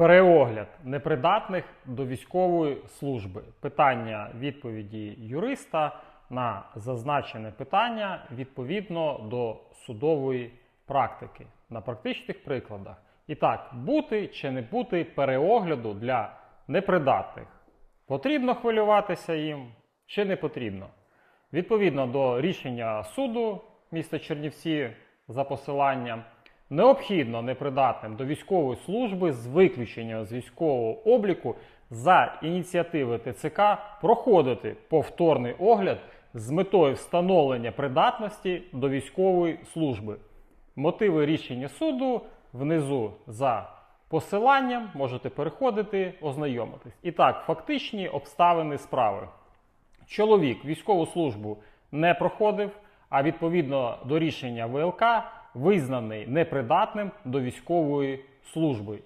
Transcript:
Переогляд непридатних до військової служби. Питання відповіді юриста на зазначене питання відповідно до судової практики на практичних прикладах. І так, бути чи не бути переогляду для непридатних. Потрібно хвилюватися їм чи не потрібно? Відповідно до рішення суду міста Чернівці за посиланням, необхідно непридатним до військової служби з виключенням з військового обліку за ініціативи ТЦК проходити повторний огляд з метою встановлення придатності до військової служби. Мотиви рішення суду внизу за посиланням можете переходити, ознайомитись. І так, фактичні обставини справи. Чоловік військову службу не проходив, а відповідно до рішення ВЛК визнаний непридатним до військової служби.